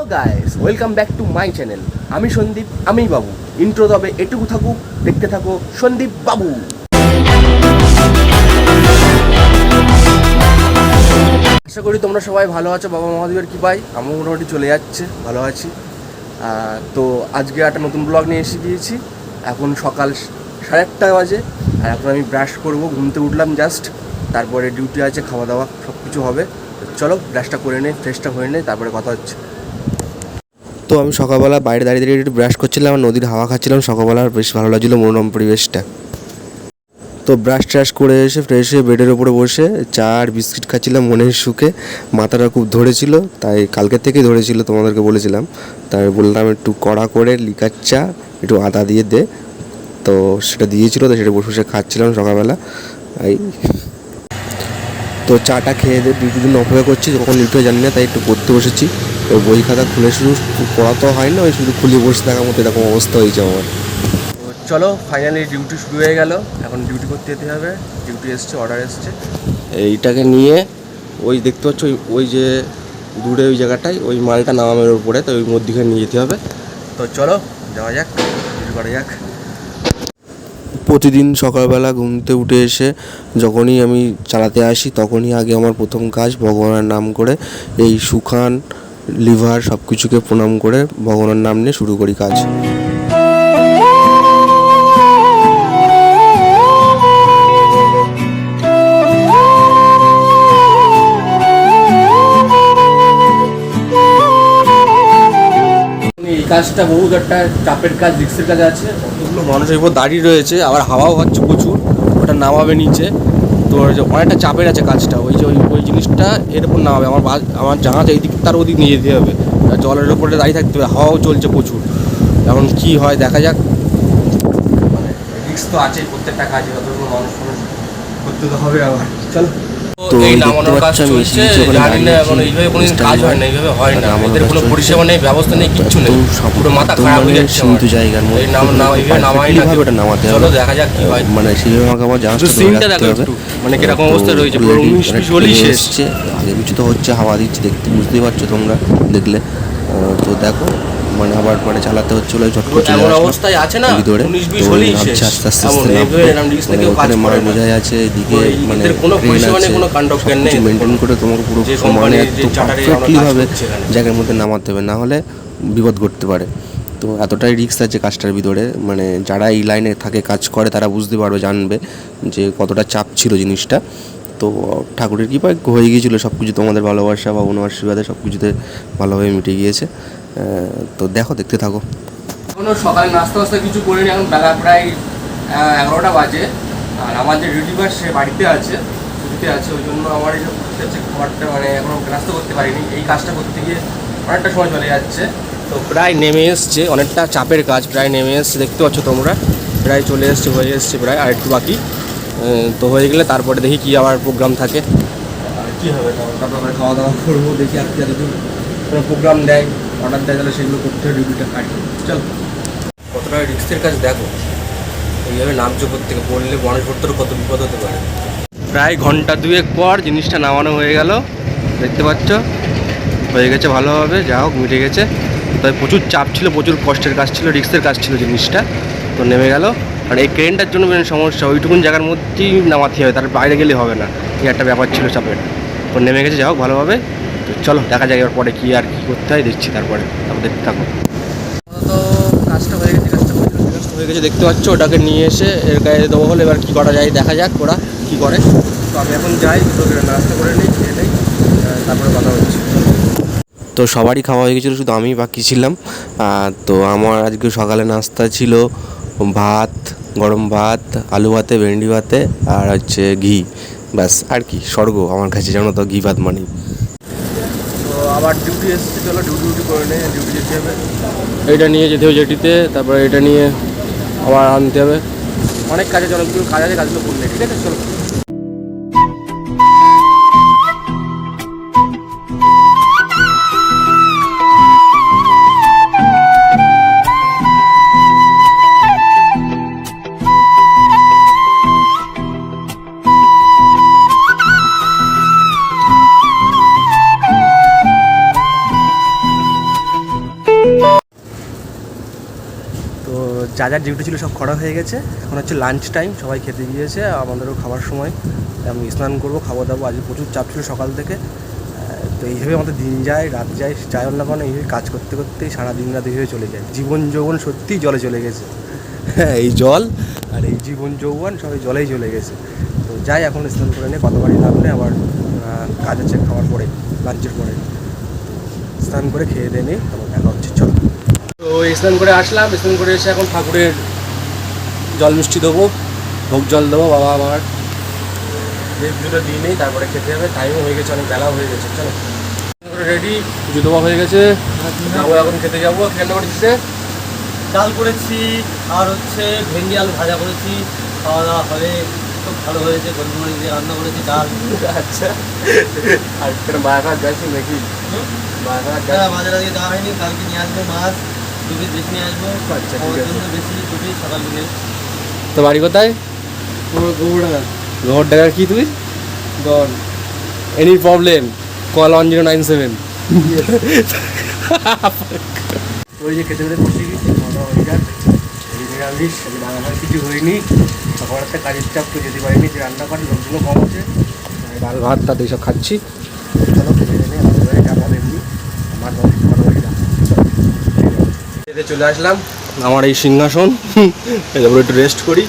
Hello guys welcome back to my channel আমি সন্দীপ, আমি বাবু। Intro তবে এটুকু থাকুক, দেখতে থাকো সন্দীপ বাবু। আশা করি তোমরা সবাই ভালো আছো, বাবা মহাদেবের কি পাই আমার মোটামুটি চলে যাচ্ছে, ভালো আছি। তো আজকে একটা নতুন ব্লগ নিয়ে এসে গিয়েছি। এখন সকাল সাড়ে আটটা বাজে। আর এখন আমি ব্রাশ করব ঘুমতে উঠলাম জাস্ট তারপরে ডিউটি আছে, খাওয়া দাওয়া সব কিছু হবে চলো ব্রাশটা করে নে ফ্রেশটা হয়ে নে তারপরে কথা হচ্ছে। তো আমি সকালবেলা বাইরে দাঁড়িয়ে দাঁড়িয়ে একটু ব্রাশ করছিলাম, আর নদীর হাওয়া খাচ্ছিলাম, সকালবেলা বেশ ভালো লাগছিল মনোরম পরিবেশটা। তো ব্রাশ ট্রাশ করে এসে ফ্রেশ হয়ে বেডের ওপরে বসে চা আর বিস্কিট খাচ্ছিলাম মনের সুখে। মাথাটা খুব ধরেছিল, তাই কালকের থেকেই ধরেছিল, তোমাদেরকে বলেছিলাম। তাই বললাম, একটু কড়া করে লিকার চা, একটু আদা দিয়ে দে। তো সেটা দিয়েছিল, তো সেটা বসে বসে খাচ্ছিলাম সকালবেলা। এই। তো চাটা খেয়ে দিয়ে জন্য অপেক্ষা করছি কখন লিফট জানি না, তাই একটু পড়তে বসেছি। তো বই খাতা খুলে শুধু পড়া তো হয় না ওই শুধু খুলে বসে থাকার মতো এরকম অবস্থা হয়েছে আমার। চলো ফাইনালি ডিউটি শুরু হয়ে গেল। এখন ডিউটি করতে যেতে হবে। ডিউটি এসছে অর্ডার এসছে। এইটাকে নিয়ে ওই দেখতে পাচ্ছ ওই ওই যে দূরে ওই জায়গাটায় ওই মালটা নামামের উপরে তো ওই মধ্যিখানে নিয়ে যেতে হবে। তো চলো যাওয়া যাক ডিউটি করা যাক। প্রতিদিন সকালবেলা ঘুমতে উঠে এসে যখনই আমি চালাতে আসি তখনই আগে আমার প্রথম কাজ ভগবানের নাম করে এই সুখান লিভার সব কিছুকে প্রণাম করে ভগবানের নাম নিয়ে শুরু করি কাজ। এই কাজটা বহুত একটা চাপের কাজ রিক্সের কাজ আছে। অতগুলো মানুষের উপর দাঁড়িয়ে রয়েছে আবার হাওয়াও হচ্ছে প্রচুর ওটা নামাবে নিচে। তো যে অনেকটা চাপের আছে কাজটা ওই যে ওই ওই জিনিসটা এর উপর নামাবে। আমার আমার জাহাজ এই দিক তার ওদিক নিয়ে যেতে হবে। আর জলের উপরে দাঁড়িয়ে থাকতে হবে হাওয়াও চলছে প্রচুর। এখন কি হয় দেখা যাক। মানে রিক্স তো আছে প্রত্যেকটা কাজে যতগুলো মানুষ মানুষ করতে তো হবে আবার। চলো। তো এই এই নামানোর কাজ চলছে জানি না এখন এইভাবে চেষ্টা কাজ হয়। না এইভাবে হয় না। কাজ কোনো পরিষেবা নেই ব্যবস্থা নেই কিচ্ছু নেই। পুরো মাথা খারাপ হয়ে যাচ্ছে সীমিত আমার। জায়গার মধ্যে এই নাম এইভাবে নামাই না ওটা নামাতে চলো দেখা যাক কি হয়। মানে সেইভাবে আমাকে হবে। মানে কীরকম অবস্থা রয়েছে, পুরো উনিশ বিশ হলেই শেষ। আগে কিছু তো হচ্ছে হাওয়া দিচ্ছে দেখতে বুঝতেই পারছ তোমরা দেখলে তো দেখো মানে আবার মানে চালাতে হচ্ছিল ঝট করে চলে অবস্থায় আছে না ভিতরে আস্তে আস্তে আস্তে মানে ওখানে করে মাল না। বোঝাই আছে এদিকে মানে পরিষেবা নেই, আছে। মেনটেন করে তোমাকে পুরো যে একদম charter এ আমরা পারফেক্টলি কাজ ভাবে এখানে। জায়গার মধ্যে নামাতে হবে না হলে বিপদ ঘটতে পারে তো এতটাই রিস্ক আছে কাজটার ভিতরে মানে যারা এই লাইনে থাকে কাজ করে তারা বুঝতে পারবে জানবে যে কতটা চাপ ছিল জিনিসটা তো ঠাকুরের কৃপায় হয়ে গিয়েছিল সব কিছু তোমাদের ভালোবাসা বা অনু আশীর্বাদে সব কিছুতে ভালোভাবে মিটে গিয়েছে। তো দেখো, দেখতে থাকো। এখনও সকালে নাস্তা ফাস্তা কিছু করিনি, এখন বেলা প্রায় এগারোটা বাজে। আর আমার যে রিডিভার সে বাড়িতে আছে, ছুটিতে আছে, ওই জন্য আমার এই যে করতে হচ্ছে খাবারটা মানে এখনও নাস্তা করতে পারিনি। এই কাজটা করতে গিয়ে অনেকটা সময় চলে যাচ্ছে। তো প্রায় নেমে এসছে, অনেকটা চাপের কাজ, প্রায় নেমে এসছে, দেখতে পাচ্ছ তোমরা। প্রায় চলে এসছে, হয়ে এসছে প্রায়, আর একটু বাকি। তো হয়ে গেলে তারপরে দেখি কি আবার প্রোগ্রাম থাকে। আর কী হবে? তারপরে খাওয়া দাওয়া করব দেখি আর কি কোনো প্রোগ্রাম দেয় অর্ডার দেয় তাহলে সেগুলো করতে হবে ডিউটিটা কাটি চল। কতটা রিক্সের কাজ দেখো। এইভাবে নামছো থেকে পড়লে মানুষ ভর্তর কত বিপদ হতে পারে। প্রায় ঘণ্টা দুয়েক পর জিনিসটা নামানো হয়ে গেল। দেখতে পাচ্ছ? হয়ে গেছে ভালোভাবে যা হোক মিটে গেছে। তবে প্রচুর চাপ ছিল প্রচুর কষ্টের কাজ ছিল রিস্কের কাজ ছিল জিনিসটা। তো নেমে গেল। আর এই ক্রেনটার জন্য মেন সমস্যা ওইটুকুন জায়গার মধ্যেই নামাতে হবে তার বাইরে গেলে হবে না। এই একটা ব্যাপার ছিল চাপের। তো নেমে গেছে যা হোক ভালোভাবে তো চলো দেখা যায় এবার পরে কী আর কী করতে হয় দেখছি তারপরে। তারপর দেখতে থাকো। তো কাজটা হয়ে গেছে কাজটা হয়ে গেছে দেখতে পাচ্ছ ওটাকে নিয়ে এসে এর গায়ে দেবো হলে এবার কী করা যায় দেখা যাক ওরা কী করে। তো আমি এখন যাই নাস্তা করে নিই খেয়ে নেই তারপরে কথা হচ্ছে। তো সবারই খাওয়া হয়ে গেছিল শুধু আমি বাকি ছিলাম। তো আমার আজকে সকালে নাস্তা ছিল ভাত গরম ভাত আলু ভাতে ভেন্ডি ভাতে আর হচ্ছে ঘি। ব্যাস আর কি স্বর্গ আমার কাছে জানো তো ঘি ভাত মানে। তো আবার ডিউটি এসেছে চলো ডিউটি ডিউটি করে নেই ডিউটি যেতে হবে। এটা নিয়ে যেতে হবে জেটিতে তারপরে এটা নিয়ে আবার আনতে হবে। অনেক কাজে চলো কাজ আছে কাজগুলো করলে ঠিক আছে? চলো। যা যা ডিউটি ছিল সব করা হয়ে গেছে। এখন হচ্ছে লাঞ্চ টাইম সবাই খেতে গিয়েছে আমাদেরও খাবার সময়। আমি স্নান করব, খাওয়া দাবো আজকে প্রচুর চাপ ছিল সকাল থেকে। তো এইভাবে আমাদের দিন যায়, রাত যায় যাই হোক না কেন এইভাবে কাজ করতে করতেই সারা দিন রাত এইভাবে চলে যায়। জীবন যৌবন সত্যিই জলে চলে গেছে। হ্যাঁ এই জল আর এই জীবন যৌবন সবাই জলেই চলে গেছে। তো যাই, এখন স্নান করে নিয়ে কতবারই নামলে আবার কাজ আছে খাওয়ার পরে লাঞ্চের পরে। স্নান করে খেয়ে দিয়ে নিই তারপর দেখা তো স্নান করে আসলাম স্নান করে এসে এখন ঠাকুরের জল মিষ্টি দেবো ভোগ জল দেবো বাবা আমার পুজোটা দিয়ে নেই তারপরে খেতে হবে টাইমও হয়ে গেছে অনেক বেলা হয়ে গেছে চলো। রেডি পুজো দেওয়া হয়ে গেছে এখন খেতে যাব খেতে করছিস ডাল করেছি আর হচ্ছে ভেন্ডি আলু ভাজা করেছি খাওয়া দাওয়া হবে খুব ভালো হয়েছে গোলমরিচ দিয়ে রান্না করেছি ডাল। আচ্ছা। আর তোর মায়াঘাট গেছি নাকি? হ্যাঁ বাজারে আজকে যাওয়া হয়নি কালকে নিয়ে আসব মাছ। দু বেশি নিয়ে আসব। আচ্ছা, ঠিক আছে। বেশি দু সকাল দিনে তো বাড়ি কোথায়? গোবরডাঙ্গা। কি তুই gone any problem call one zero nine seven ওই যে খেতে খেতে বসে গেছি দাওয়া হয়ে যাক। নিরামিষ কিছু হয়নি। সকাল একটা কাজের চাপ তো যেতে পারিনি যে রান্না করে লোকজনও কম আছে। ডাল ভাত তাতে সব খাচ্ছি। চলো খেতে গেলে আমাদের যাব এমনি। আমার বাড়ি খেতে চলে আসলাম। আমার এই সিংহাসন। তারপরে একটু রেস্ট করি।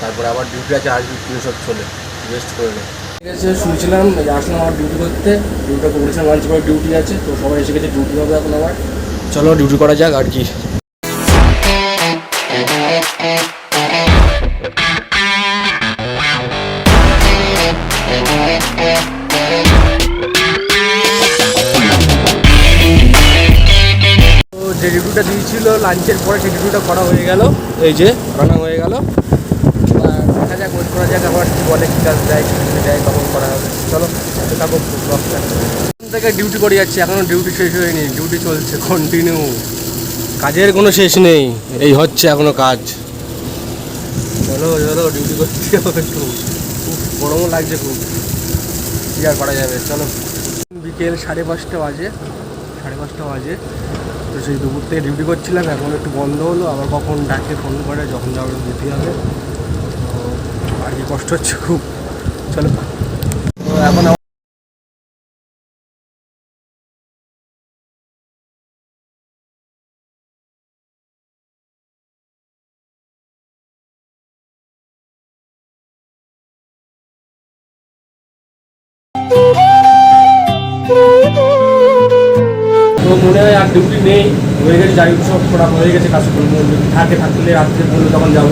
তারপরে আবার ডিউটি আছে আজ সব চলে রেস্ট করে নেই ঠিক আছে শুনছিলাম যে আসলাম আমার ডিউটি করতে। ডিউটিটা করেছিলাম লাঞ্চ করে ডিউটি আছে তো সবাই এসে গেছে ডিউটি হবে এখন আবার। চলো ডিউটি করা যাক আর কি। ডিউটিটা দিয়েছিল, লাঞ্চের পরে সেই ডিউটিটা করা হয়ে গেল। এই যে, রান্না হয়ে গেল। দেখা যাক ওয়েট করা যাক, আবার কি বলে, কী কাজ দেয়, কী দেয় তখন করা হবে। চলো থাকো এখন থেকে ডিউটি করে যাচ্ছি এখনও ডিউটি শেষ হয়নি ডিউটি চলছে কন্টিনিউ কাজের কোনো শেষ নেই, এই হচ্ছে এখনও কাজ। চলো চলো ডিউটি করতে হবে একটু। গরমও লাগছে খুব। কী আর করা যাবে, চলো। বিকেল সাড়ে পাঁচটা বাজে, সাড়ে পাঁচটা বাজে। তো সেই দুপুর থেকে ডিউটি করছিলাম, এখন একটু বন্ধ হলো, আবার কখন ডাকে ফোন করে, যখন যাবে যেতে হবে। তো আর কি কষ্ট হচ্ছে খুব। চলো। তো এখন আমার- তো মনে হয় আর ডিউটি নেই। হয়ে গেছে যাই হোক সব করা হয়ে গেছে কাজকর্ম থাকে থাকলে রাত্রে বললে তখন যাব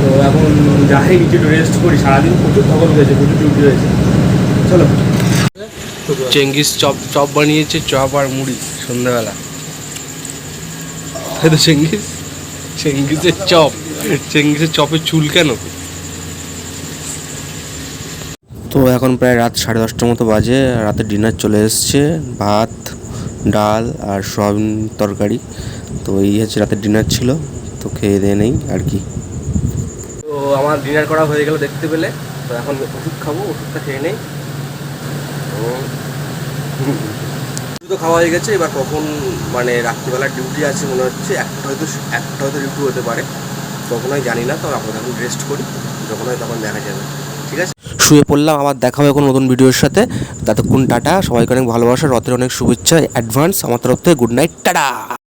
তো এখন যাই কিছু একটু রেস্ট করি। সারাদিন প্রচুর খবর হয়েছে প্রচুর ডিউটি হয়েছে চলো। চেঙ্গিস চপ চপ বানিয়েছে চপ আর মুড়ি সন্ধ্যাবেলা। তাই তো চেঙ্গিস চেঙ্গিসের চপ। চেঙ্গিসের চপের চুল কেন? তো এখন প্রায় রাত সাড়ে দশটার মতো বাজে রাতে ডিনার চলে এসছে ভাত ডাল আর সয়াবিন তরকারি। তো এই হচ্ছে রাতের ডিনার ছিল, তো খেয়ে দিয়ে নেই আর কি। তো আমার ডিনার করা হয়ে গেল দেখতে পেলে, তো এখন ওষুধ খাব, ওষুধটা খেয়ে নেই। তো খাওয়া হয়ে গেছে, এবার কখন মানে রাত্রিবেলা ডিউটি আছে মনে হচ্ছে, একটা হয়তো একটা হয়তো ডিউটি হতে পারে। আমি জানি না তো এখন এখন রেস্ট করি, যখন হয় তখন দেখা যাবে। ঠিক আছে? শুয়ে পড়লাম, আবার দেখা হবে কোনো নতুন ভিডিওর সাথে। ততক্ষণ টাটা, সবাইকে অনেক ভালোবাসা, রথের অনেক শুভেচ্ছা অ্যাডভান্স আমার তরফ থেকে গুড নাইট টাটা!